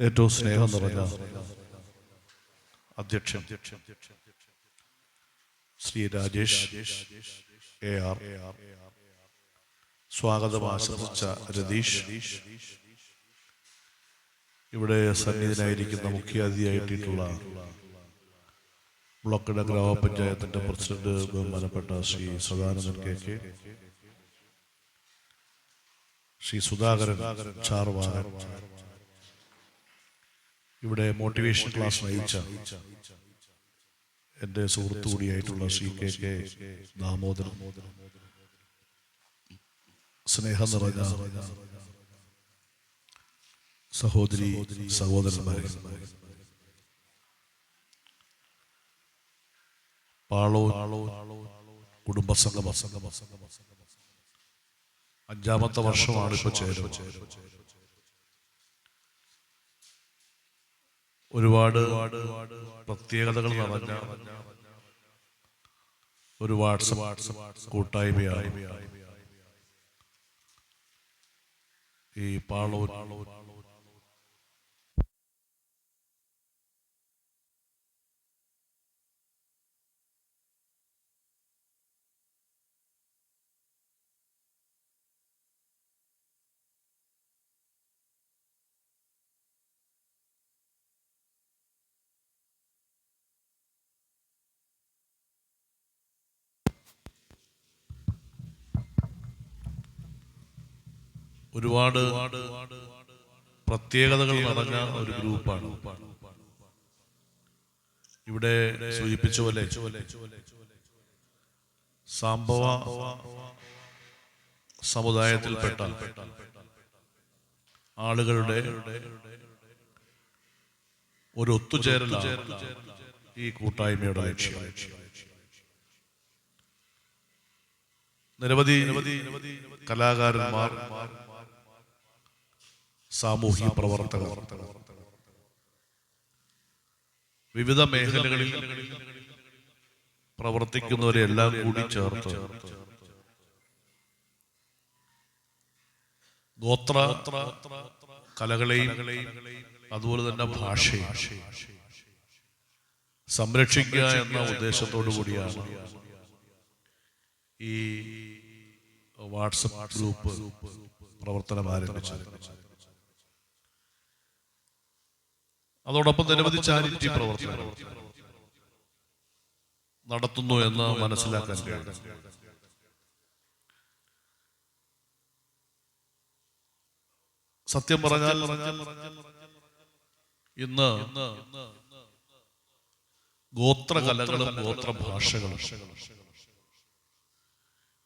ഏറ്റവും സ്നേഹം നിറഞ്ഞ അധ്യക്ഷൻ ശ്രീ രാജേഷ് സ്വാഗതം ആശംസിച്ച രതീഷ്. ഇവിടെ സന്നിധിനായിരിക്കുന്ന മുഖ്യാതിഥിയായിട്ടുള്ള ബ്ലോക്കിട ഗ്രാമപഞ്ചായത്തിന്റെ പ്രസിഡന്റ് ബഹുമാനപ്പെട്ട ശ്രീ സദാനന്ദൻ കെ കെ. ശ്രീ സുധാകരൻ ചാർവാകൻ. ഇവിടെ മോട്ടിവേഷൻ ക്ലാസ് നയിച്ച എന്റെ സുഹൃത്തു കൂടിയായിട്ടുള്ള ശ്രീ കെ കെ ദാമോദരൻ. സ്നേഹം നിറഞ്ഞ സഹോദരി സഹോദരന്മാരെ. പാളോ കുടുംബസംഗമ. അഞ്ചാമത്തെ വർഷമാണ് ഇപ്പൊ ചേരുന്നത്. ഒരുപാട് പ്രത്യേകതകൾ നിറഞ്ഞ ഒരു വാട്സപ്പ് കൂട്ടായ്മയാണ് ഈ പാളോ ഒരുപാട് പ്രത്യേകതകൾ നിറഞ്ഞ ഒരു ഗ്രൂപ്പാണ്. ഇവിടെ സൂചിപ്പിച്ച പോലെ സംഭവ സമുദായത്തിൽപ്പെട്ട ആളുകളുടെ ഒരു ഒത്തുചേരലാണ് ഈ കൂട്ടായ്മയുടെ ലക്ഷ്യം. നിരവധി കലാകാരന്മാർ സാമൂഹിക പ്രവർത്തകർ. വിവിധ മേഖലകളിൽ പ്രവർത്തിക്കുന്നവരെ എല്ലാം കൂടി ചേർത്ത് ഗോത്ര കലകളെയും അതുപോലെ തന്നെ ഭാഷയും സംരക്ഷിക്കുക എന്ന ഉദ്ദേശത്തോടു കൂടിയാണ് ഈ വാട്സപ്പ് ഗ്രൂപ്പ് പ്രവർത്തനം ആരംഭിച്ചത്. അതോടൊപ്പം നിരവധി ചാരിറ്റി പ്രവർത്തനം നടത്തുന്നു എന്ന് മനസ്സിലാക്കാൻ കഴിയും. സത്യം പറഞ്ഞാൽ ഇന്ന് ഗോത്രകലകളും ഗോത്രഭാഷകളും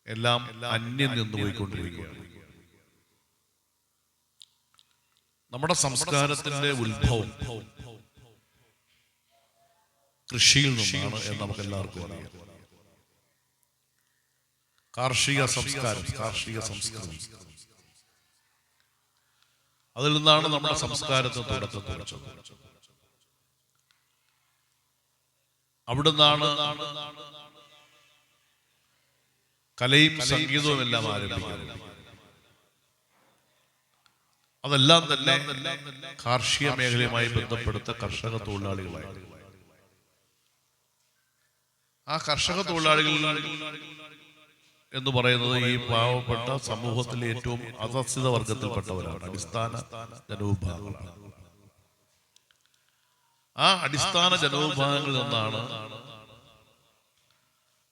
എല്ലാം അന്യം നിന്ന് പോയിക്കൊണ്ടിരിക്കുകയാണ് നമ്മുടെ സംസ്കാരത്തിന്റെ ഉത്ഭവം കൃഷിയിൽ നിന്നാണ് എന്ന് നമുക്ക് എല്ലാവർക്കും അറിയാം. കാർഷിക സംസ്കാരം കാർഷിക സംസ്കാരം അതിൽ നിന്നാണ് നമ്മുടെ സംസ്കാരത്തെ തുടക്കം കുറിച്ചത്. അവിടുന്നാണ് കലയും സംഗീതവും എല്ലാം ആരംഭിക്കുന്നത്. അതെല്ലാം തന്നെ കാർഷിക മേഖലയുമായി ബന്ധപ്പെടുത്ത കർഷക തൊഴിലാളികളായി. ആ കർഷക തൊഴിലാളികൾ എന്ന് പറയുന്നത് ഈ പാവപ്പെട്ട സമൂഹത്തിലെ ഏറ്റവും അധസ്ഥിത വർഗത്തിൽപ്പെട്ടവരാണ്. അടിസ്ഥാന ജനവിഭാഗങ്ങളാണ്. ആ അടിസ്ഥാന ജനവിഭാഗങ്ങളിൽ നിന്നാണ്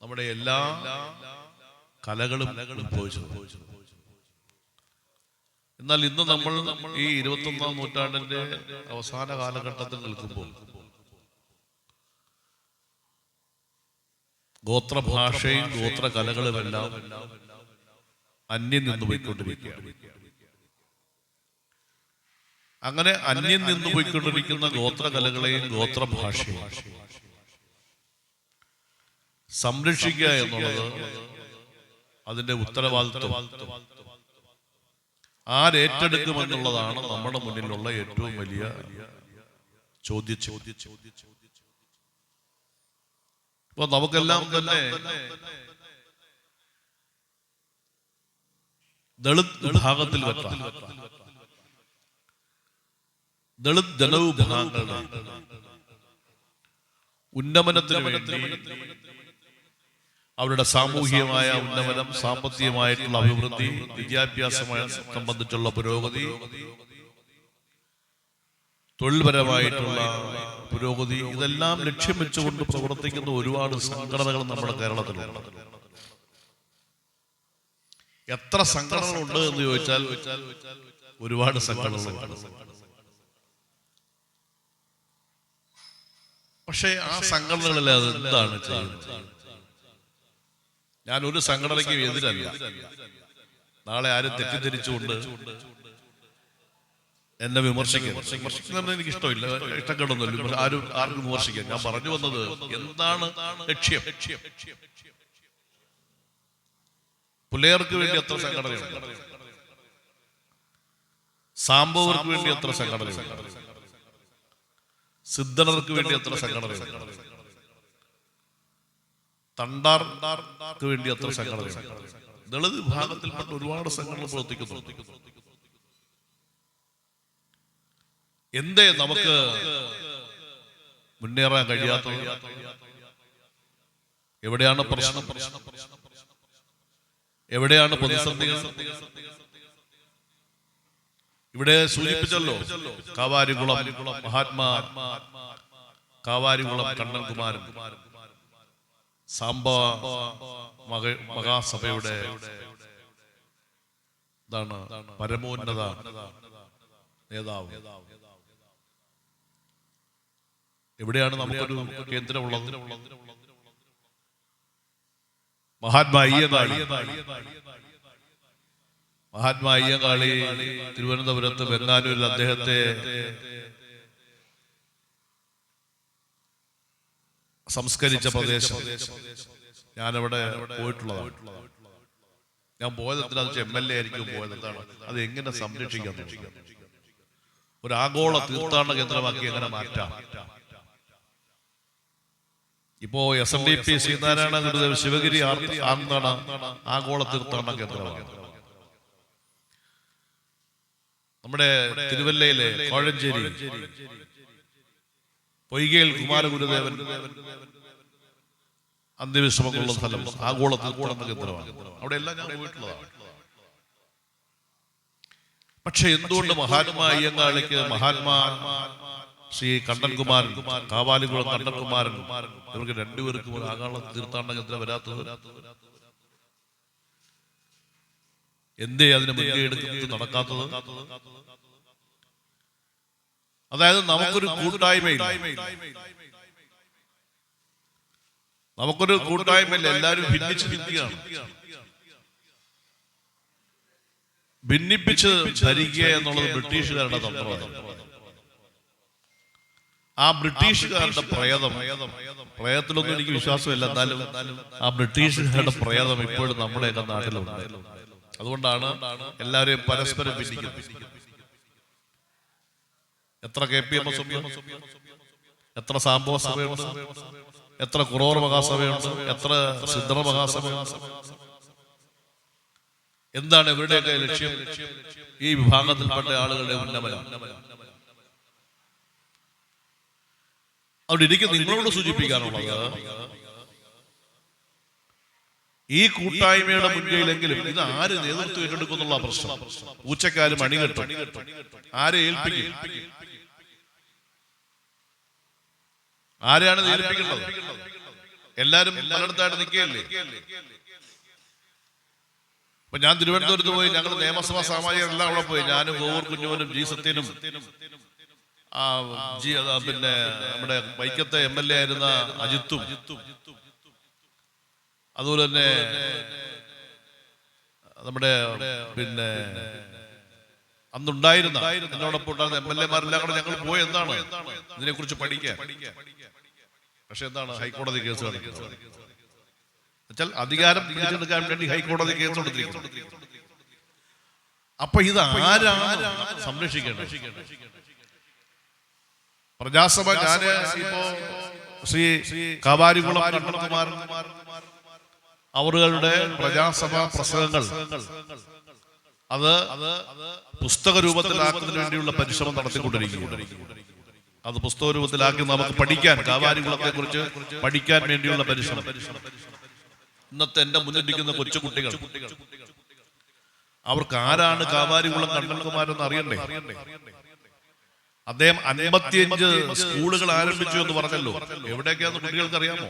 നമ്മുടെ എല്ലാ കലകളും ഉത്ഭവിച്ചത്. എന്നാൽ ഇന്ന് നമ്മൾ ഈ ഇരുപത്തി ഒന്നാം നൂറ്റാണ്ടിന്റെ അവസാന കാലഘട്ടത്തിൽ നിൽക്കുമ്പോൾ ഗോത്രഭാഷയും ഗോത്ര കലകളും എല്ലാം അന്യം നിന്ന് പോയിക്കൊണ്ടിരിക്കുകയാണ്. അങ്ങനെ അന്യം നിന്ന് പോയിക്കൊണ്ടിരിക്കുന്ന ഗോത്ര കലകളെയും ഗോത്രഭാഷയും സംരക്ഷിക്കുക എന്നുള്ളത് അതിന്റെ ഉത്തരവാദിത്വം. ആരേറ്റെടുക്കുമെന്നുള്ളതാണ് നമ്മുടെ മുന്നിലുള്ള ഏറ്റവും വലിയ ചോദ്യ. ചോദ്യ അപ്പൊ നമുക്കെല്ലാം തന്നെ ദളിത് വിഭാഗത്തിൽ ദളിത് ജനവിഭാഗങ്ങളുടെ ഉന്നമനത്തിന് വേണ്ടി അവരുടെ സാമൂഹികമായ ഉന്നമനം സാമ്പത്തികമായിട്ടുള്ള അഭിവൃദ്ധി വിദ്യാഭ്യാസമായി സംബന്ധിച്ചുള്ള പുരോഗതി തൊഴിൽപരമായിട്ടുള്ള പുരോഗതി ഇതെല്ലാം ലക്ഷ്യം വെച്ചുകൊണ്ട് പ്രവർത്തിക്കുന്ന ഒരുപാട് സംഘടനകൾ നമ്മുടെ കേരളത്തിലുണ്ട്. എത്ര സംഘടനകളുണ്ട് എന്ന് ചോദിച്ചാൽ ഒരുപാട് സംഘടനകളുണ്ട്. പക്ഷേ ആ സംഘടനകളിൽ അത് എന്താണ് ചെയ്യുന്നത്? ഞാൻ ഒരു സംഘടനയ്ക്കും എതിരല്ല നാളെ ആരും തെറ്റിദ്ധരിച്ചുകൊണ്ട് എന്നെ വിമർശിക്കും വിമർശിക്കുന്നത് എനിക്ക് ഇഷ്ടമില്ല ഇഷ്ടക്കേടൊന്നുമില്ല. വിമർശ- ആരും ആർക്കും വിമർശിക്കാം ഞാൻ പറഞ്ഞു വന്നത് എന്താണ് ലക്ഷ്യം? പുലയർക്ക് വേണ്ടി എത്ര സംഘടനയുണ്ട്? സാമ്പവർക്ക് വേണ്ടി എത്ര സംഘടനയുണ്ട്? സിദ്ധനർക്ക് വേണ്ടി എത്ര സംഘടനയുണ്ട്? തണ്ടാർക്ക് വേണ്ടി അത്ര സംഘടന ദളിത് വിഭാഗത്തിൽപ്പെട്ട ഒരുപാട് സംഘടനകൾ പ്രവർത്തിക്കുന്നു എന്തേ നമുക്ക് മുന്നേറാൻ കഴിയാത്തത്? എവിടെയാണ് പ്രശ്നം? എവിടെയാണ് പ്രതിസന്ധികൾ? ഇവിടെ സൂചിപ്പിച്ചല്ലോ കാവാരികുളം മഹാത്മാ കാവാരികുളം കണ്ണൻകുമാരൻ. സാമ്പ മക മഹാസഭയുടെ ഇതാണ് പരമോന്നത നേതാവ്. എവിടെയാണ് നമുക്കൊരു കേന്ദ്രമുള്ളത്? മഹാത്മാ അയ്യങ്കാളി. മഹാത്മാ അയ്യങ്കാളി തിരുവനന്തപുരത്ത് ബംഗാലൂരിൽ അദ്ദേഹത്തെ സംസ്കരിച്ച പ്രദേശം. ഞാനവിടെ പോയിട്ടുള്ളതാണ്. ഞാൻ പോയത് അത് എം എൽ എ ആയിരിക്കും പോയത് എന്താണ് അത് എങ്ങനെ സംരക്ഷിക്കാൻ ഒരു ആഗോള തീർത്ഥാടന കേന്ദ്രമാക്കി എങ്ങനെ മാറ്റാം? ഇപ്പോ S N D P Sreenarayana Gurudev Sivagiri ആന്താണ് ആഗോള തീർത്ഥാടന കേന്ദ്രമാണ് നമ്മുടെ തിരുവല്ലയിലെ കോഴഞ്ചേരി. പൊയ്കയിൽ കുമാരഗുരുദേവൻ അന്ത്യവിശ്രമങ്ങളുള്ള സ്ഥലം ആഗോള തീർത്ഥാടന കേന്ദ്രമാണ്. അവിടെ എല്ലാം ഞാൻ പോയിട്ടുള്ളതാണ്. പക്ഷെ എന്തുകൊണ്ട് മഹാത്മാ അയ്യങ്കാളിക്ക് മഹാത്മാ ശ്രീ കണ്ടൻകുമാരൻ കാവാലികുളം കണ്ണൻകുമാരൻ ഇവർക്ക് രണ്ടുപേർക്കും ഒരു ആഗോള തീർത്ഥാടന കേന്ദ്രം വരാത്തത് എന്തേ അതിന് മുൻകൈ എടുക്കുന്നത് നടക്കാത്തത്? അതായത് നമുക്കൊരു കൂട്ടായ്മയില്ല. നമുക്കൊരു കൂട്ടായ്മയില്ല. എല്ലാവരും ഭിന്നിച്ച് ഭിന്നിക്കുകയാണ് ഭിന്നിപ്പിച്ച് ധരിക്കുക എന്നുള്ളത് ബ്രിട്ടീഷുകാരുടെ തന്ത്രമാണ്. ആ ബ്രിട്ടീഷുകാരുടെ പ്രേതം. പ്രേതത്തിലൊന്നും എനിക്ക് വിശ്വാസമില്ല. എന്നാലും ആ ബ്രിട്ടീഷുകാരുടെ പ്രേതം ഇപ്പോഴും നമ്മുടെയൊക്കെ നാട്ടിലുണ്ട്. അതുകൊണ്ടാണ് എല്ലാവരെയും പരസ്പരം ഭിന്നിക്കുന്നത്. എത്ര കെ പി എം എസ് ഉണ്ട്? എത്ര സാമ്പവ സഭയുണ്ട്? എത്ര കുറോർ മഹാസഭയുണ്ട്? എത്ര സിദ്ധർ മഹാസഭയുണ്ട്? എന്താണ് ഇവരുടെയൊക്കെ ലക്ഷ്യം? ഈ വിഭാഗത്തിൽപ്പെട്ട ആളുകളുടെ ഉന്നമനം. അവിടെ ഇരിക്കുന്ന നിങ്ങളോട് സൂചിപ്പിക്കാനുള്ളത് ഈ കൂട്ടായ്മയുടെ മുൻകൈയിലെങ്കിലും ഇത് ആര് നേതൃത്വം ഏറ്റെടുക്കുന്നുള്ള പ്രശ്നം. ഉച്ചക്കാലും അണികെട്ടും. ആരെ ഏൽപ്പിക്കും? ആരെയാണ് ഏൽപ്പിക്കേണ്ടത് എല്ലാരും പലയിടത്തായിട്ട് നിൽക്കുകയല്ലേ? അപ്പൊ ഞാൻ തിരുവനന്തപുരത്ത് പോയി ഞങ്ങൾ നിയമസഭാ സാമാജികരെല്ലാം അവിടെ പോയി. ഞാനും ഗോവൂർ കുഞ്ഞുവനും ജി സത്യനും ആ ജി പിന്നെ നമ്മുടെ വൈക്കത്തെ എം എൽ എ ആയിരുന്ന അജിത്തും. അതുപോലെ തന്നെ നമ്മുടെ പിന്നെ അന്നുണ്ടായിരുന്ന എന്നോടൊപ്പം ഉണ്ടായിരുന്ന എം എൽ എമാരെല്ലാം കൂടെ ഞങ്ങൾ പോയി എന്താണ് ഇതിനെക്കുറിച്ച് പഠിക്കാൻ. പക്ഷെ എന്താണ് ഹൈക്കോടതി കേസ് കാണിക്കുന്നത് എന്നുവെച്ചാൽ അധികാരം പിടിച്ചെടുക്കാൻ വേണ്ടി ഹൈക്കോടതി കേസ് കൊടുത്തിരിക്കുന്നു അപ്പൊ ഇത് ആരാണ് സംരക്ഷിക്കേണ്ടത്? പ്രജാസഭ ഞാൻ ഇപ്പോ ശ്രീ കാവാരികുളം കണ്ണകുമാരൻ അവരുടെ പ്രജാസഭ പ്രസംഗങ്ങൾ. അത് പുസ്തക രൂപത്തിലാക്കുന്നതിന് വേണ്ടിയുള്ള പരിശ്രമം നടത്തിക്കൊണ്ടിരിക്കുകയാണ്. അത് പുസ്തക രൂപത്തിലാക്കി നമുക്ക് പഠിക്കാൻ കാവാരികുളത്തെ കുറിച്ച് പഠിക്കാൻ വേണ്ടിയുള്ള പരിശ്രമം. ഇന്നത്തെ എന്റെ മുന്നിലിരിക്കുന്ന കൊച്ചു കുട്ടികൾ അവർക്ക് ആരാണ് കാവാരികുളം കണ്ണൻകുമാരെന്ന് അറിയണ്ടേ? അദ്ദേഹം അൻപത്തിയഞ്ച് സ്കൂളുകൾ ആരംഭിച്ചു എന്ന് പറഞ്ഞല്ലോ. എവിടെയൊക്കെയാന്ന് കുട്ടികൾക്ക് അറിയാമോ?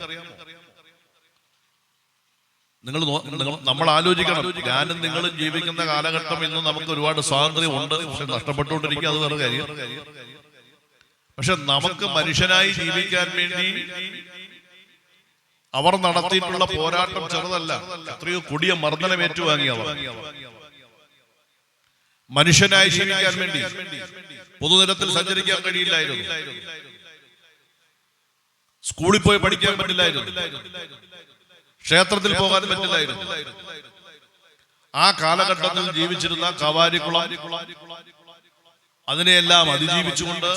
നിങ്ങൾ- നമ്മൾ ആലോചിക്കണം. ഞാനും നിങ്ങളും ജീവിക്കുന്ന കാലഘട്ടം ഇന്ന് നമുക്ക് ഒരുപാട് സ്വാതന്ത്ര്യം ഉണ്ട് പക്ഷെ നഷ്ടപ്പെട്ടുകൊണ്ടിരിക്കുക അത് വേറെ കാര്യം. പക്ഷെ നമുക്ക് മനുഷ്യനായി ജീവിക്കാൻ വേണ്ടി അവർ നടത്തിയിട്ടുള്ള പോരാട്ടം ചെറുതല്ല. എത്രയോ കൊടിയ മർദ്ദനം ഏറ്റുവാങ്ങി അവർ. മനുഷ്യനായി ജീവിക്കാൻ വേണ്ടി പൊതുനിരത്തിൽ സഞ്ചരിക്കാൻ കഴിയില്ലായിരുന്നു. സ്കൂളിൽ പോയി പഠിക്കാൻ പറ്റില്ലായിരുന്നു. ക്ഷേത്രത്തിൽ പോകാൻ പറ്റില്ലായിരുന്നു. ആ കാലഘട്ടത്തിൽ ജീവിച്ചിരുന്ന കവാരിക്കുളം അതിനെയെല്ലാം അതിജീവിച്ചുകൊണ്ട്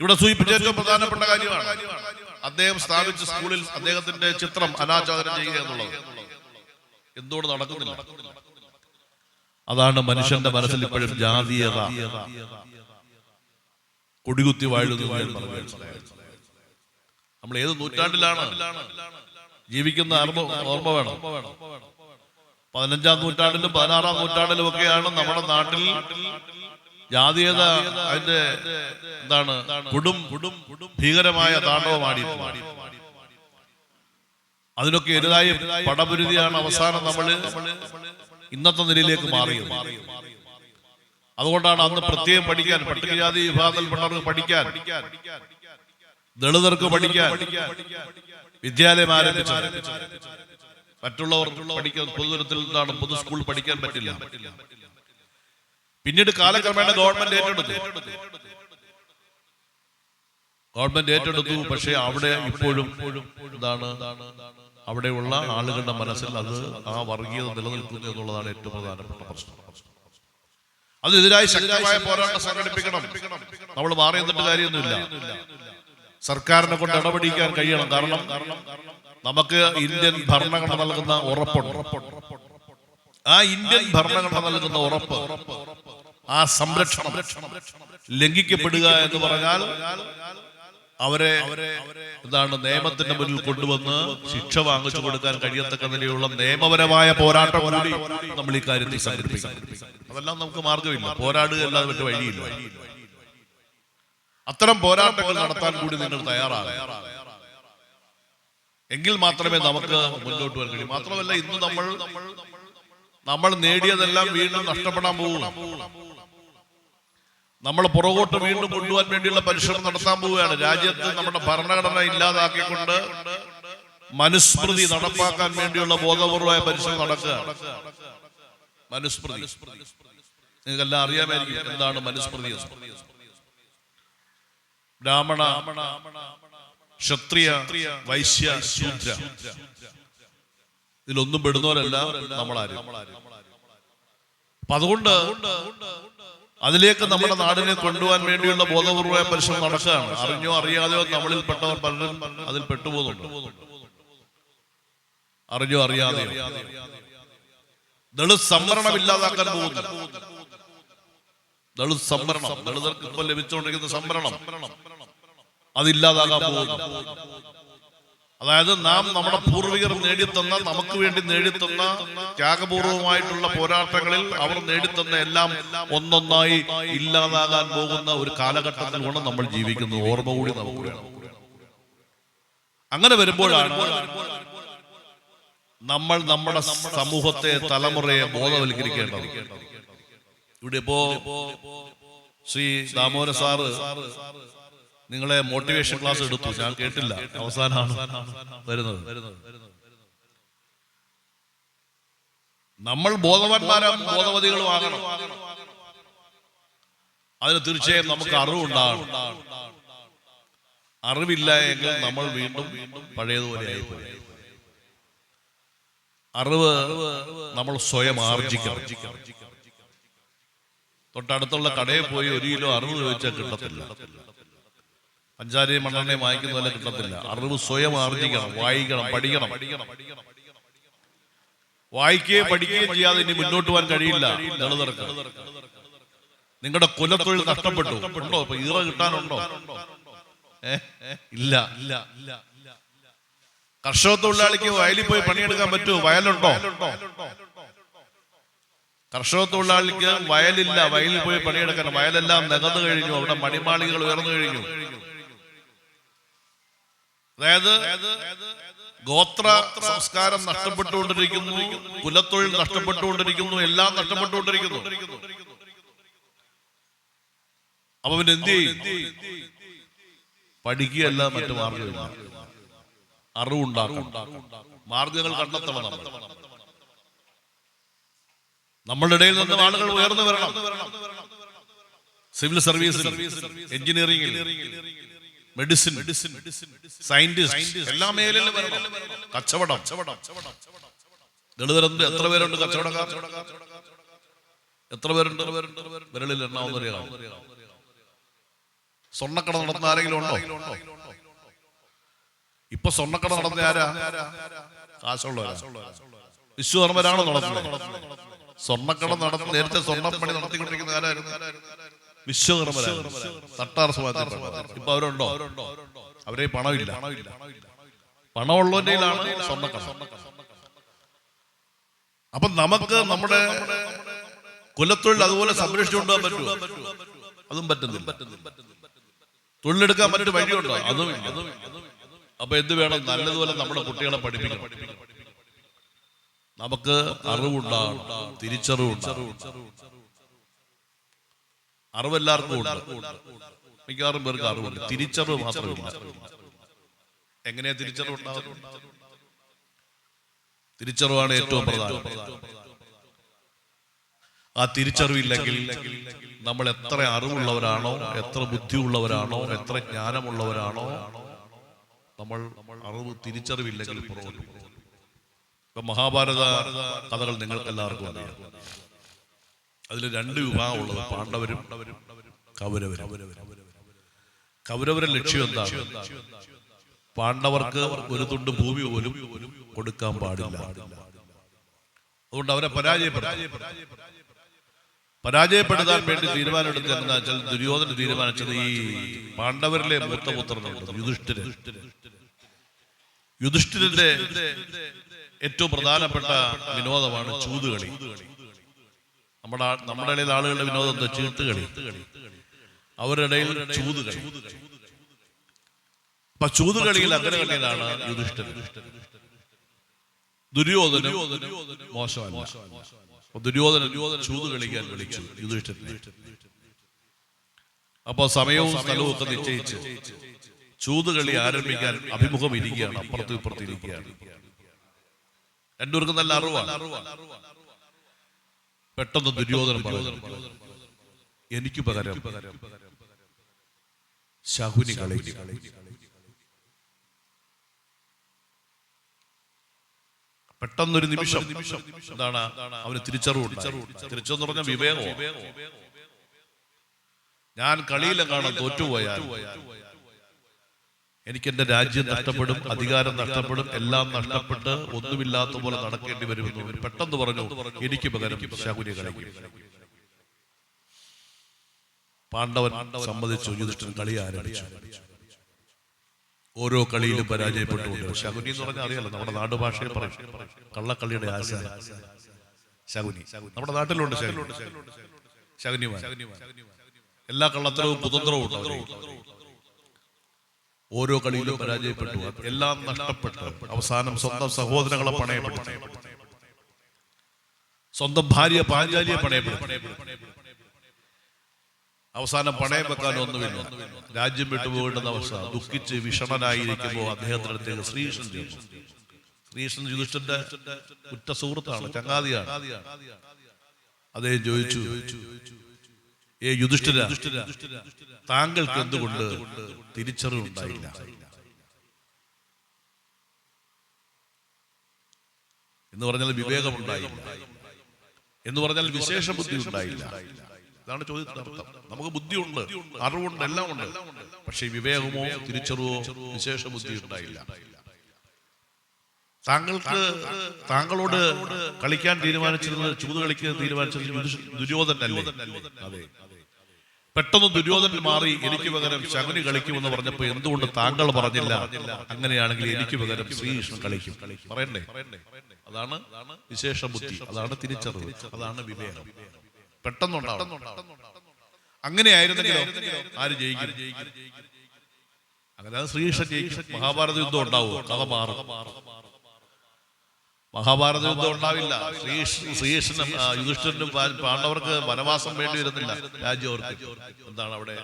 ഇവിടെ സൂചിപ്പിച്ച ഏറ്റവും പ്രധാനപ്പെട്ട കാര്യമാണ്. അദ്ദേഹം സ്ഥാപിച്ച സ്കൂളിൽ അദ്ദേഹത്തിന്റെ ചിത്രം അനാചാരം ചെയ്യുക എന്നുള്ളത്. എന്തുകൊണ്ട് നടക്കുന്നില്ല? അതാണ് മനുഷ്യന്റെ മനസ്സിൽ ഇപ്പോഴും ജാതീയത. കൊടികുത്തി വാഴുന്നു നമ്മൾ ഏത് നൂറ്റാണ്ടിലാണ്? ജീവിക്കുന്ന ഓർമ്മ ഓർമ്മ വേണം. പതിനഞ്ചാം നൂറ്റാണ്ടിലും പതിനാറാം നൂറ്റാണ്ടിലും ഒക്കെയാണ് നമ്മുടെ നാട്ടിൽ ജാതീയത അതിന്റെ എന്താണ് കൊടും കൊടും ഭീകരമായ താണ്ഡവമാടി അതിനൊക്കെ എതിരായ പടപുരുതിയാണ് അവസാനം നമ്മൾ ഇന്നത്തെ നിലയിലേക്ക് മാറിയത്. അതുകൊണ്ടാണ് അന്ന് പ്രത്യേകം പഠിക്കാൻ പട്ടികജാതി വിഭാഗത്തിൽപ്പെട്ടവർക്ക് പഠിക്കാൻ ദളിതർക്ക് പഠിക്കാൻ വിദ്യാലയം ആരംഭിച്ചത്. മറ്റുള്ളവർ പഠിക്കാൻ പൊതുതലത്തിൽ നിന്നാണ് പൊതു സ്കൂൾ പഠിക്കാൻ പറ്റില്ല. പിന്നീട് കാലക്രമേണ ഗവൺമെന്റ് ഏറ്റെടുത്തു. ഗവൺമെന്റ് ഏറ്റെടുത്തു പക്ഷേ അവിടെ ഇപ്പോഴും എന്താണ് അവിടെയുള്ള ആളുകളുടെ മനസ്സിൽ അത് ആ വർഗീയത നിലനിൽക്കുന്നു എന്നുള്ളതാണ് ഏറ്റവും പ്രധാനപ്പെട്ട പ്രശ്നം. അതിനെതിരായി ശക്തമായ പോരാട്ടം സംഘടിപ്പിക്കണം. നമ്മൾ മാറി നിന്നിട്ട് കാര്യമൊന്നുമില്ല. സർക്കാരിനെ കൊണ്ട് ഇടപെടിക്കാൻ കഴിയണം. കാരണം നമുക്ക് ഇന്ത്യൻ ഭരണഘടന നൽകുന്ന ഉറപ്പുണ്ട്. ആ ഇന്ത്യൻ ഭരണഘടന നൽകുന്ന ഉറപ്പ് ആ സംരക്ഷണം ലംഘിക്കപ്പെടുക എന്ന് പറഞ്ഞാൽ അവരെ എന്താണ് നിയമത്തിന്റെ മുന്നിൽ കൊണ്ടുവന്ന് ശിക്ഷ വാങ്ങിച്ചു കൊടുക്കാൻ കഴിയത്തക്ക നിലയുള്ള നിയമപരമായ പോരാട്ടം കൂടി നമ്മൾ ഈ കാര്യത്തിൽ സംഘടിപ്പിക്കും അതെല്ലാം നമുക്ക് മാർഗമില്ല പോരാടുക അല്ലാതെ മറ്റു വഴിയില്ല. അത്തരം പോരാട്ടങ്ങൾ നടത്താൻ കൂടി നിങ്ങൾ തയ്യാറാകും എങ്കിൽ മാത്രമേ നമുക്ക് മുന്നോട്ട് വരാൻ കഴിയൂ. മാത്രമല്ല ഇന്ന് നമ്മൾ നമ്മൾ നേടിയതെല്ലാം വീണ്ടും നഷ്ടപ്പെടാൻ പോകും നമ്മൾ പുറകോട്ട് വീണ്ടും കൊണ്ടുപോകാൻ വേണ്ടിയുള്ള പരിശ്രമം നടത്താൻ പോവുകയാണ്. രാജ്യത്ത് നമ്മുടെ ഭരണഘടന ഇല്ലാതാക്കിക്കൊണ്ട് മനുസ്മൃതി നടപ്പാക്കാൻ വേണ്ടിയുള്ള ബോധപൂർവമായ പരിശ്രമം നടക്കുക. മനുസ്മൃതി. നിങ്ങൾക്കെല്ലാം അറിയാമായിരിക്കും എന്താണ് മനുസ്മൃതി ബ്രാഹ്മണ ക്ഷത്രിയ വൈശ്യ ശൂദ്ര. ഇതിലൊന്നും പെടുന്നവരല്ല നമ്മളാരും. അപ്പൊ അതുകൊണ്ട് അതിലേക്ക് നമ്മുടെ നാടിനെ കൊണ്ടുപോകാൻ വേണ്ടിയുള്ള ബോധപൂർവമായ പരിശ്രമം നടക്കുകയാണ്. അറിഞ്ഞോ അറിയാതെയോ നമ്മളിൽ പെട്ടവർ പലരും അതിൽ പെട്ടുപോകുന്നുണ്ട്. അറിഞ്ഞോ അറിയാതെയോ. ദളിത് സംവരണം ഇല്ലാതാക്കാൻ പോകുന്നു. ദളിത് സംവരണം. ദളിതർക്ക് ഇപ്പൊ ലഭിച്ചുകൊണ്ടിരിക്കുന്ന സംവരണം. അതില്ലാതാകാൻ പോകുന്നു. അതായത് നാം നമ്മുടെ പൂർവികർ നേടിത്തന്ന നമുക്ക് വേണ്ടി നേടിത്തന്ന ത്യാഗപൂർവമായിട്ടുള്ള പോരാട്ടങ്ങളിൽ അവർ നേടിത്തന്ന എല്ലാം ഒന്നൊന്നായി ഇല്ലാതാകാൻ പോകുന്ന ഒരു കാലഘട്ടത്തിലൂടെ നമ്മൾ ജീവിക്കുന്നത് ഓർമ്മ കൂടി നമുക്ക് വേണം. അങ്ങനെ വരുമ്പോഴാണ് നമ്മൾ നമ്മുടെ സമൂഹത്തെ തലമുറയെ ബോധവൽക്കരിക്കേണ്ടത്. ഇവിടെ ഇപ്പോ ശ്രീ ദാമോദര സാറ് നിങ്ങളെ മോട്ടിവേഷൻ ക്ലാസ് എടുത്തു. ഞാൻ കേട്ടില്ല. അവസാനമാണ് വരുന്നത്. നമ്മൾ ബോധവാന്മാരും ബോധവതികളും ആകണം അതിന് തീർച്ചയായും നമുക്ക് അറിവുണ്ടാകണം. അറിവില്ല എങ്കിൽ നമ്മൾ വീണ്ടും പഴയതുപോലെ ആയിപ്പോയി. അറിവ് നമ്മൾ സ്വയം ആർജിക്കണം. തൊട്ടടുത്തുള്ള കടയിൽ പോയി ഒരു കിലോ അറിവ് ചോദിച്ചാൽ കിട്ടത്തില്ല. പഞ്ചാരി മണ്ണെണ്ണയും വായിക്കുന്നതല്ല കിട്ടത്തില്ല. അറിവ് സ്വയം ആർജിക്കണം വായിക്കണം പഠിക്കണം. വായിക്കുകയും പഠിക്കുകയും ചെയ്യാതെ ഇനി മുന്നോട്ട് പോകാൻ കഴിയില്ല. ദളിതർക്ക് നിങ്ങളുടെ കുലത്തൊഴിൽ നഷ്ടപ്പെട്ടു. ഉണ്ടോ? ഇപ്പൊ ഈറ കിട്ടാനുണ്ടോ? ഇല്ല ഇല്ല. ഇല്ല കർഷക തൊഴിലാളിക്ക് വയലിൽ പോയി പണിയെടുക്കാൻ പറ്റുമോ? വയലുണ്ടോ? കർഷക തൊഴിലാളിക്ക് വയലില്ല. വയലിൽ പോയി പണിയെടുക്കാൻ വയലെല്ലാം നികന്നു കഴിഞ്ഞു. അവിടെ മണിമാളികൾ ഉയർന്നു കഴിഞ്ഞു. അതായത് ഗോത്ര സംസ്കാരം നഷ്ടപ്പെട്ടുകൊണ്ടിരിക്കുന്നു കുലത്തൊഴിൽ നഷ്ടപ്പെട്ടുകൊണ്ടിരിക്കുന്നു എല്ലാം നഷ്ടപ്പെട്ടുകൊണ്ടിരിക്കുന്നു. അപ്പൊ പിന്നെ എന്ത് പഠിക്കുകയല്ല മറ്റു മാർഗമില്ല. അറിവുണ്ടാക്കും മാർഗങ്ങൾ കണ്ടെത്തണം നമ്മൾ. നമ്മളുടെ ഇടയിൽ നിന്ന് ആളുകൾ ഉയർന്നു വരണം. സിവിൽ സർവീസ് എഞ്ചിനീയറിംഗിൽ. മെഡിസിൻ സയന്റിസ്റ്റ് എല്ലാ മേഖലയിലും കച്ചവടം. ദളിതരെന്ത് എത്ര പേരുണ്ട് കച്ചവടക്കാർ? എത്ര പേരുണ്ട്? വിരളിൽ എണ്ണാവുന്നവരെയാണ് സ്വർണക്കട നടത്തുന്ന ആരെങ്കിലും ഉണ്ടോ? ഇപ്പൊ സ്വർണക്കട നടത്തുന്ന ആരാ? കാശുള്ള വിശ്വകർമ്മരാണോ നടത്തുന്നത്. സ്വർണക്കട നടത്തുന്ന നേരത്തെ സ്വർണപ്പണി നടത്തിക്കൊണ്ടിരിക്കുന്ന ആരായിരുന്നു? സമാജത്തിൽ ഇപ്പൊ അവരുണ്ടോ? അവരെ പണമില്ല. സ്വർണക്കട അപ്പൊ നമുക്ക് നമ്മുടെ കുലത്തൊഴിൽ അതുപോലെ സംരക്ഷിച്ചുകൊണ്ടുപോകാൻ പറ്റുമോ? അതും പറ്റുന്നില്ല. തൊഴിലെടുക്കാൻ മറ്റൊരു വഴിയുണ്ടോ? അതും അപ്പൊ എന്ത് വേണം? നല്ലതുപോലെ നമ്മുടെ കുട്ടികളെ പഠിപ്പിക്കണം. നമുക്ക് അറിവുണ്ടാകണം. തിരിച്ചറിവുണ്ടാകണം. അറിവെല്ലാവർക്കും ഉണ്ട്. മിക്കവാറും പേർക്ക് അറിവുണ്ട്. തിരിച്ചറിവ് മാത്രമില്ല. എങ്ങനെയാ തിരിച്ചറിവ് തിരിച്ചറിവാണ് ഏറ്റവും പ്രധാനം. ആ തിരിച്ചറിവില്ലെങ്കിൽ നമ്മൾ എത്ര അറിവുള്ളവരാണോ എത്ര ബുദ്ധിയുള്ളവരാണോ എത്ര ജ്ഞാനമുള്ളവരാണോ നമ്മൾ അറിവ് തിരിച്ചറിവില്ലെങ്കിൽ ഇപ്പൊ മഹാഭാരത കഥകൾ നിങ്ങൾക്ക് എല്ലാവർക്കും അറിയാം. അതിൽ രണ്ട് വിഭാഗമുള്ളത് പാണ്ഡവരും കൗരവരും. കൗരവരുടെ ലക്ഷ്യം എന്താണ്? പാണ്ഡവർക്ക് ഒരു തുണ്ട് ഭൂമി പോലും കൊടുക്കാൻ പാടില്ല. അതുകൊണ്ട് അവരെ പരാജയപ്പെടുത്തി പരാജയപ്പെടുത്താൻ വേണ്ടി തീരുമാനമെടുത്തത് എന്താ ദുര്യോധന തീരുമാനിച്ചത് ഈ പാണ്ഡവരിലെ മൂത്തപുത്രനുണ്ട് യുധിഷ്ഠിര യുധിഷ്ഠിരന്റെ ഏറ്റവും പ്രധാനപ്പെട്ട വിനോദമാണ് ചൂതുകളി. നമ്മുടെ നമ്മുടെ ഇടയിൽ ആളുകളുടെ വിനോദം എന്താ? ചീട്ടുകളി. അവരുടെ ഇടയിൽ ചൂതുകളി. അപ്പൊ ചൂതുകളിയിൽ അഗ്രഗണ്യനാണ് യുധിഷ്ഠിരൻ. ദുര്യോധനും മോശമല്ല. ദുര്യോധനൻ ചൂത് കളിക്കാൻ വിളിച്ചു യുധിഷ്ഠിരനെ. അപ്പൊ സമയവും സ്ഥലവും ഒക്കെ നിശ്ചയിച്ച് ചൂതുകളി ആരംഭിക്കാൻ അഭിമുഖം ഇരിക്കുകയാണ് അപ്പുറത്തും ഇപ്പുറത്തും ഇരിക്കുകയാണ്. രണ്ടുപേർക്കും നല്ല അറിവാണ്. പെട്ടെന്ന് ദുര്യോധനൻ പറഞ്ഞു എനിക്ക് പകരം ശകുനി പെട്ടെന്നൊരു നിമിഷം എന്താണ് അവന് തിരിച്ചറിവ് തിരിച്ചെന്ന് പറഞ്ഞ വിവേകമോ ഞാൻ കളിയിലെ കാണാൻ തോറ്റുപോയാൽ എനിക്ക് എന്റെ രാജ്യം നഷ്ടപ്പെടും അധികാരം നഷ്ടപ്പെടും എല്ലാം നഷ്ടപ്പെട്ട് ഒന്നുമില്ലാത്ത പോലെ നടക്കേണ്ടി വരുമെന്ന് പെട്ടെന്ന് പറഞ്ഞു എനിക്ക് പകരം ശകുനി കളിക്കും പാണ്ഡവൻ സമ്മതിച്ചു യുധിഷ്ഠൻ കളി ആരംഭിച്ചു. ഓരോ കളിയിലും പരാജയപ്പെട്ടുകൊണ്ട്. ശകുനി എന്ന് പറഞ്ഞാൽ അറിയാലോ നമ്മുടെ നാടുഭാഷയിൽ പറയും കള്ളക്കളിയുടെ ആശ ശകുനി. നമ്മുടെ നാട്ടിലുണ്ട് ശകുനി. എല്ലാ കള്ളത്തരവും കുതന്ത്രവും ഉണ്ട്. ഓരോ കളിയിലും പരാജയപ്പെട്ടു. എല്ലാം നഷ്ടപ്പെട്ട്. അവസാനം സ്വന്തം സഹോദരങ്ങളെ പണയപ്പെട്ടു സ്വന്തം ഭാര്യ പാഞ്ചാലിയെ പണയപ്പെടുത്തി. അവസാനം പണയം വെക്കാൻ ഒന്നുമില്ല. രാജ്യം വിട്ടുപോകേണ്ടുന്ന അവസ്ഥ. ദുഃഖിച്ച് വിഷമനായിരിക്കുമ്പോൾ അദ്ദേഹത്തിന്റെ അടുത്തേക്ക് ശ്രീകൃഷ്ണൻ ശ്രീകൃഷ്ണൻ യുധിഷ്ഠന്റെ ഉറ്റ സുഹൃത്താണ് ചങ്ങാതിയാണ്. അദ്ദേഹം ചോദിച്ചു ഏ യുധിഷ്ഠിര താങ്കൾക്ക് എന്തുകൊണ്ട് തിരിച്ചറിവുണ്ടായില്ല? എന്ന് പറഞ്ഞാൽ വിവേകമുണ്ടായില്ല. എന്ന് പറഞ്ഞാൽ വിശേഷ ബുദ്ധി ഉണ്ടായില്ല ഇതാണ് ചോദ്യത്തിന്റെ അർത്ഥം. നമുക്ക് ബുദ്ധിയുണ്ട്. അറിവുണ്ട്. എല്ലാം ഉണ്ട് പക്ഷെ വിവേകമോ തിരിച്ചറിവോ വിശേഷ ബുദ്ധി ഉണ്ടായില്ല താങ്കൾക്ക് താങ്കളോട് കളിക്കാൻ തീരുമാനിച്ചിരുന്നത് ചൂത് കളിക്കാൻ തീരുമാനിച്ചത് ദുര്യോധന അല്ലേ അതെ. പെട്ടെന്ന് ദുര്യോധനൻ മാറി എനിക്ക് പകരം ശകുനി കളിക്കുമെന്ന് പറഞ്ഞപ്പോ എന്തുകൊണ്ട് താങ്കൾ പറഞ്ഞില്ല? അങ്ങനെയാണെങ്കിൽ എനിക്ക് പകരം ശ്രീകൃഷ്ണൻ കളിക്കും. പറയണ്ടേ? അതാണ് വിശേഷ ബുദ്ധി അതാണ് തിരിച്ചറിവ് അതാണ് വിവേകം. പെട്ടെന്നുണ്ടാവും അങ്ങനെയായിരുന്നെങ്കിലോ? ആര് ജയിക്കും? അങ്ങനെ ശ്രീകൃഷ്ണൻ ജയിക്കും. മഹാഭാരത യുദ്ധം ഉണ്ടാവും കഥ മാറും. മഹാഭാരത യുദ്ധം ഉണ്ടാവില്ല ശ്രീകൃഷ്ണനും യുധിഷ്ഠനും പാണ്ഡവർക്ക് വനവാസം വേണ്ടി വരുന്നില്ല രാജ്യവർക്ക്. എന്താണ് അവിടെ?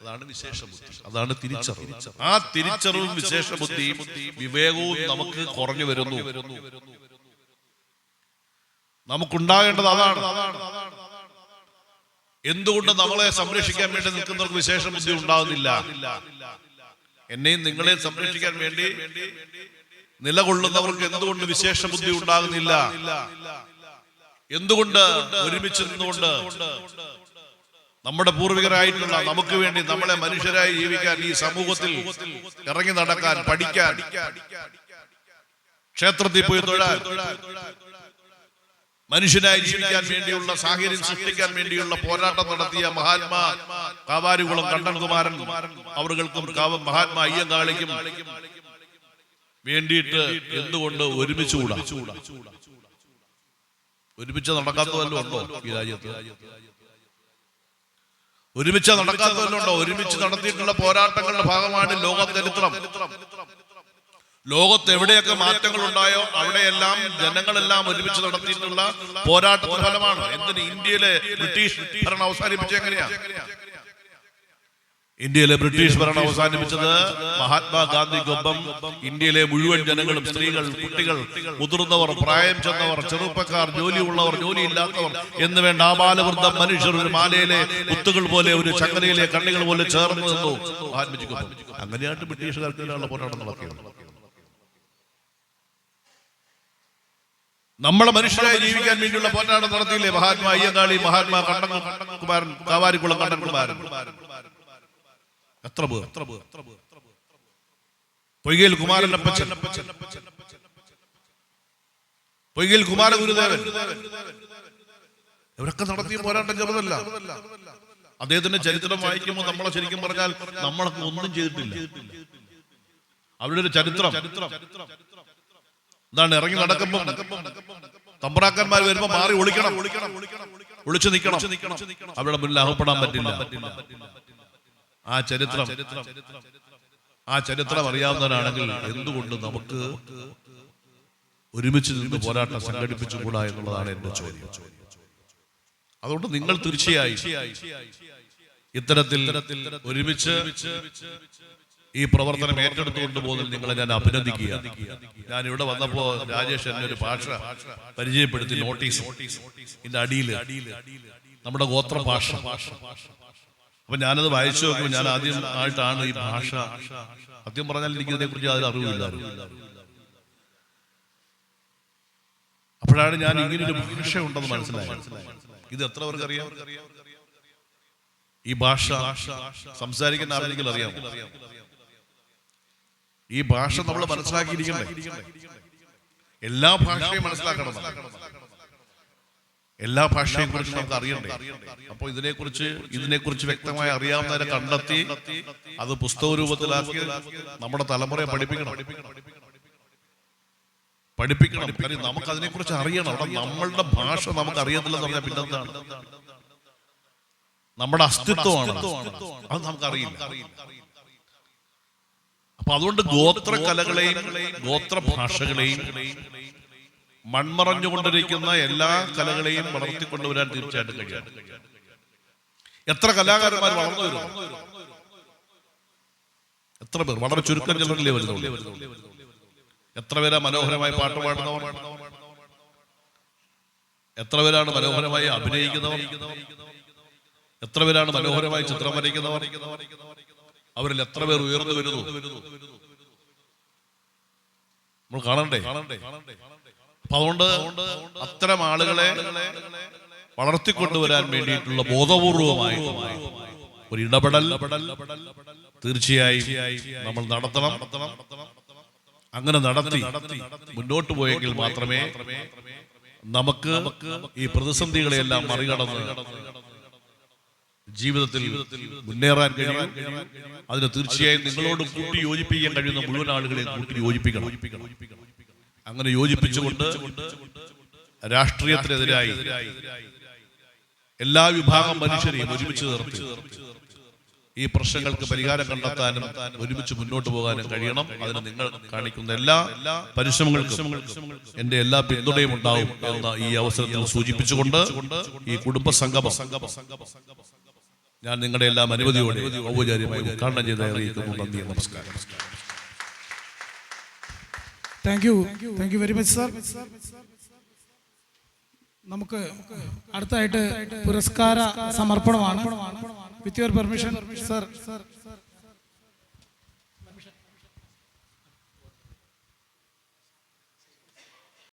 അതാണ് വിശേഷ ബുദ്ധി അതാണ് തിരിച്ചറിവ്. ആ തിരിച്ചറിവും വിശേഷ ബുദ്ധിയും വിവേകവും നമുക്ക് കുറഞ്ഞു വരുന്നു. നമുക്കുണ്ടാകേണ്ടത് അതാണ്. എന്തുകൊണ്ട് നമ്മളെ സംരക്ഷിക്കാൻ വേണ്ടി നിൽക്കുന്നവർക്ക് വിശേഷ ബുദ്ധി ഉണ്ടാകുന്നില്ല? എന്നെയും നിങ്ങളെയും സംരക്ഷിക്കാൻ വേണ്ടി നിലകൊള്ളുന്നവർക്ക് എന്തുകൊണ്ട് വിശേഷ ബുദ്ധി ഉണ്ടാകുന്നില്ല? എന്തുകൊണ്ട് ഒരുമിച്ച് നിന്നുകൊണ്ട്? നമ്മുടെ പൂർവികരായിട്ടുള്ള നമുക്ക് വേണ്ടി നമ്മളെ മനുഷ്യരായി ജീവിക്കാൻ ഈ സമൂഹത്തിൽ ഇറങ്ങി നടക്കാൻ പഠിക്കാൻ ക്ഷേത്രത്തിൽ പോയി തൊഴാൻ മനുഷ്യനായി ജീവിക്കാൻ വേണ്ടിയുള്ള സാഹചര്യം സൃഷ്ടിക്കാൻ വേണ്ടിയുള്ള പോരാട്ടം നടത്തിയ മഹാത്മാ കാവാരികുളം കണ്ണൻകുമാരൻ അവർക്കും കാവ- മഹാത്മാ അയ്യങ്കാളിക്കും വേണ്ടിയിട്ട് എന്തുകൊണ്ട് ഒരുമിച്ചുകൂടാ? ഒരുമിച്ച് നടക്കാത്തതല്ലോ ഉണ്ടോ ഈ രാജ്യത്ത്. ഒരുമിച്ച് നടക്കാത്ത ഉണ്ടോ ഒരുമിച്ച് നടത്തിയിട്ടുള്ള പോരാട്ടങ്ങളുടെ ഭാഗമാണ് ലോക ചരിത്രം ലോകത്ത് എവിടെയൊക്കെ മാറ്റങ്ങൾ ഉണ്ടായോ അവിടെയെല്ലാം ജനങ്ങളെല്ലാം ഒരുമിച്ച് നടത്തിയിട്ടുള്ള പോരാട്ടത്തിന്റെ ഫലമാണ്. എന്തിന് ഇന്ത്യയിലെ ബ്രിട്ടീഷ് ഭരണം അവസാനിപ്പിച്ച എങ്ങനെയാ? ഇന്ത്യയിലെ ബ്രിട്ടീഷ് ഭരണം അവസാനിപ്പിച്ചത് മഹാത്മാഗാന്ധിക്കൊപ്പം ഇന്ത്യയിലെ മുഴുവൻ ജനങ്ങളും സ്ത്രീകൾ കുട്ടികൾ മുതിർന്നവർ പ്രായം ചെന്നവർ ചെറുപ്പക്കാർ ജോലി ജോലിയില്ലാത്തവർ എന്ന് വേണ്ട ആബാലവൃദ്ധം മനുഷ്യർ ഒരു മാലയിലെ കുത്തുകൾ പോലെ ഒരു ചങ്ങലയിലെ കണ്ണികൾ പോലെ ചേർന്ന് നിന്നു. മഹാത്മജിക്കൊപ്പം. അങ്ങനെയായിട്ട് ബ്രിട്ടീഷുകാർക്കെതിരെയുള്ള പോരാട്ടം നടത്തിയത് നമ്മളെ മനുഷ്യരായി ജീവിക്കാൻ വേണ്ടിയുള്ള പോരാട്ടം നടത്തിയില്ലേ മഹാത്മാ അയ്യങ്കാളി മഹാത്മാ കണ്ണൻകുമാരൻ കാവാരിക്കുളം കണ്ണൻകുമാരൻ എത്ര പേർ? എത്ര പേർ? പൊയ്കയിൽ കുമാരനപ്പച്ചൻ പൊയ്കയിൽ കുമാരഗുരുദേവൻ ഇവരൊക്കെ നടത്തിയ പോരാട്ടം ചെറുതല്ല. അദ്ദേഹത്തിന്റെ ചരിത്രം വായിക്കുമ്പോൾ നമ്മളെ ശരിക്കും പറഞ്ഞാൽ നമ്മളൊക്കെ ഒന്നും ചെയ്തിട്ടില്ല. അവരുടെ ഒരു ചരിത്രം. എന്താണ് ഇറങ്ങി നടക്കുമ്പോൾ തമ്പ്രാക്കന്മാർ വരുമ്പോ മാറി ഒളിക്കണം. ഒളിച്ചു നിൽക്കണം. അവരുടെ മുന്നിൽ അകപ്പെടാൻ പറ്റില്ല. ആ ചരിത്രം ആ ചരിത്രം അറിയാവുന്നവരാണെങ്കിൽ എന്തുകൊണ്ട് നമുക്ക് ഒരുമിച്ച് നിന്ന് പോരാട്ടം സംഘടിപ്പിച്ചുകൂടാ എന്നുള്ളതാണ് എന്റെ ചോദ്യം. അതുകൊണ്ട് നിങ്ങൾ തീർച്ചയായും ഇത്തരത്തിൽ ഒരുമിച്ച് ഈ പ്രവർത്തനം ഏറ്റെടുത്തുകൊണ്ട് പോകുന്നതിൽ നിങ്ങളെ ഞാൻ അഭിനന്ദിക്കുക. ഞാൻ ഇവിടെ വന്നപ്പോ രാജേഷ് എന്നെ ഒരു ഭാഷ പരിചയപ്പെടുത്തി നോട്ടീസ് ഇതിന്റെ അടിയിൽ നമ്മുടെ ഗോത്ര ഭാഷ അപ്പൊ ഞാനത് വായിച്ചു നോക്കുമ്പോൾ ഞാൻ ആദ്യം ആയിട്ടാണ് ഈ ഭാഷ. സത്യം പറഞ്ഞാൽ എനിക്ക് ഇതിനെ കുറിച്ച് അതിൽ അറിവില്ല അപ്പോഴാണ് ഞാൻ ഇങ്ങനെ ഒരു ഭാഷ ഉണ്ടെന്ന് മനസ്സിലായത്. ഇത് എത്ര പേർക്ക് അറിയാം? ഈ ഭാഷ സംസാരിക്കുന്ന ആരെങ്കിലും അറിയാം ഈ ഭാഷ നമ്മൾ മനസ്സിലാക്കിയിരിക്കണ്ടേ? എല്ലാ ഭാഷയും മനസ്സിലാക്കണം എല്ലാ ഭാഷയെയും കുറിച്ച് നമുക്ക് അറിയണ്ടേ? അപ്പൊ ഇതിനെക്കുറിച്ച് ഇതിനെക്കുറിച്ച് വ്യക്തമായി അറിയാവുന്നവരെ കണ്ടെത്തി അത് പുസ്തക രൂപത്തിലാക്കി നമ്മുടെ തലമുറയെ പഠിപ്പിക്കണം. പഠിപ്പിക്കണം. കാര്യം നമുക്ക് അതിനെക്കുറിച്ച് അറിയണം. അവിടെ നമ്മളുടെ ഭാഷ നമുക്ക് അറിയത്തില്ലെന്ന് പറഞ്ഞാൽ പിന്നെന്താണ്? നമ്മുടെ അസ്തിത്വമാണ്. അത് നമുക്ക് അറിയില്ല. അപ്പൊ അതുകൊണ്ട് ഗോത്ര കലകളെയും ഗോത്ര ഭാഷകളെയും മൺമറഞ്ഞുകൊണ്ടിരിക്കുന്ന എല്ലാ കലകളെയും വളർത്തിക്കൊണ്ടുവരാൻ തീർച്ചയായിട്ടും കഴിയും എത്ര കലാകാരന്മാർ വളർന്നു വരും എത്ര പേർ? വളരെ ചുരുക്കം ചിലരിലേ വരുന്നുള്ളൂ എത്ര പേരാ മനോഹരമായി പാട്ട് പാടുന്നവർ? എത്ര പേരാണ് മനോഹരമായി അഭിനയിക്കുന്നവർ? എത്ര പേരാണ് മനോഹരമായി ചിത്രം വരയ്ക്കുന്നവർ? അവരിൽ എത്ര പേർ ഉയർന്നു വരുന്നു? നമ്മൾ കാണണ്ടേ? അപ്പൊ അതുകൊണ്ട് അത്തരം ആളുകളെ വളർത്തിക്കൊണ്ടുവരാൻ വേണ്ടിയിട്ടുള്ള ബോധപൂർവമായി ഒരു ഇടപെടൽ തീർച്ചയായും നമ്മൾ നടത്തണം. അങ്ങനെ നടത്തി മുന്നോട്ട് പോയെങ്കിൽ മാത്രമേ നമുക്ക് ഈ പ്രതിസന്ധികളെല്ലാം മറികടന്ന് ജീവിതത്തിൽ മുന്നേറാൻ കഴിയും. അതിന് തീർച്ചയായും നിങ്ങളോട് കൂട്ടി യോജിപ്പിക്കാൻ കഴിയുന്ന മുഴുവൻ ആളുകളെ കൂട്ടി യോജിപ്പിക്കണം. അങ്ങനെ യോജിപ്പിച്ചുകൊണ്ട് രാഷ്ട്രീയത്തിനെതിരായി എല്ലാ വിഭാഗം മനുഷ്യരെയും ഒരുമിച്ച് നിർത്തി. ഈ പ്രശ്നങ്ങൾക്ക് പരിഹാരം കണ്ടെത്താനും ഒരുമിച്ച് മുന്നോട്ട് പോകാനും കഴിയണം. അതിന് നിങ്ങൾ കാണിക്കുന്ന എല്ലാ പരിശ്രമങ്ങൾക്കും എന്റെ എല്ലാ പിന്തുണയും ഉണ്ടാവും എന്ന ഈ അവസരത്തിൽ സൂചിപ്പിച്ചുകൊണ്ട് ഈ കുടുംബ സംഗമം ഞാൻ നിങ്ങളുടെ എല്ലാം അനുമതിയോടെ ഔപചാരികമായി ഉദ്ഘാടനം ചെയ്ത് അറിയിക്കുന്നു. നന്ദി നമസ്കാരം. Thank you thank you very much sir നമുക്ക് അടുത്തായിട്ട് പുരസ്കാര സമർപ്പണമാണ്. With your permission sir